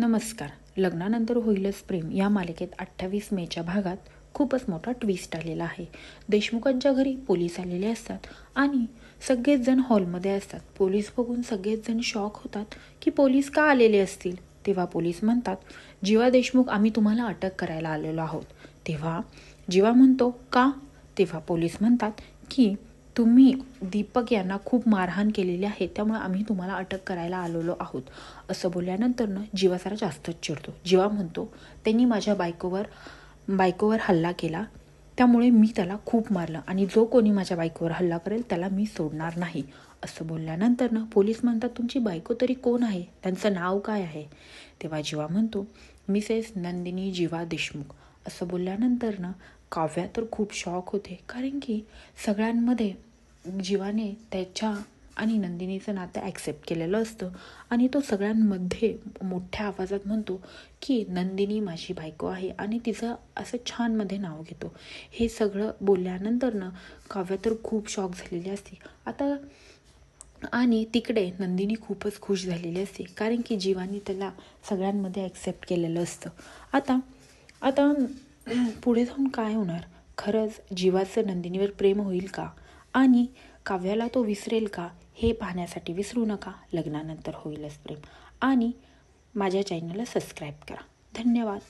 नमस्कार. लग्नानंतर होईलच प्रेम. या मालिकेत अठ्ठावीस मेच्या भागात खूपच मोठा ट्विस्ट आलेला आहे. देशमुखांच्या घरी पोलीस आलेले असतात आणि सगळेच जण हॉलमध्ये असतात. पोलीस बघून सगळेच जण शॉक होतात की पोलीस का आलेले असतील? तेव्हा पोलीस म्हणतात जीवा देशमुख आम्ही तुम्हाला अटक करायला आलेलो आहोत. तेव्हा जीवा म्हणतो का? तेव्हा पोलीस म्हणतात की तुम्ही दीपक यांना खूप मारहाण केलेली आहे त्यामुळे आम्ही तुम्हाला अटक करायला आलेलो आहोत. असं बोलल्यानंतर ना जीवा जरा जास्तच चिडतो. जीवा म्हणतो त्यांनी माझ्या बायकोवर बायकोवर हल्ला केला. त्यामुळे मी त्याला खूप मारलं आणि जो कोणी माझ्या बायकोवर हल्ला करेल त्याला मी सोडणार नाही. असं बोलल्यानंतर ना पोलीस म्हणतात तुमची बायको तरी कोण आहे? त्यांचं नाव काय आहे? तेव्हा जीवा म्हणतो मिसेस नंदिनी जीवा देशमुख. असं बोलल्यानंतर ना काव्या तर खूप शॉक होते कारण की सगळ्यांमध्ये जीवाने त्याच्या आणि नंदिनीचं नातं ॲक्सेप्ट केलेलं असतं. आणि तो सगळ्यांमध्ये मोठ्या आवाजात म्हणतो की नंदिनी माझी बायको आहे आणि तिचं असं छानमध्ये नाव घेतो. हे सगळं बोलल्यानंतर ना काव्या तर खूप शॉक झालेली असते. आता आणि तिकडे नंदिनी खूपच खुश झालेली असते कारण की जीवानी त्याला सगळ्यांमध्ये ॲक्सेप्ट केलेलं असतं. आता आता पुढे जाऊन काय होणार? खरंच जीवाचं नंदिनीवर प्रेम होईल का? आणि काव्याला तो विसरेल का हे पाहण्यासाठी विसरू नका. लग्नानंतर होईलच प्रेम. आणि माझ्या चॅनलला सबस्क्राईब करा. धन्यवाद.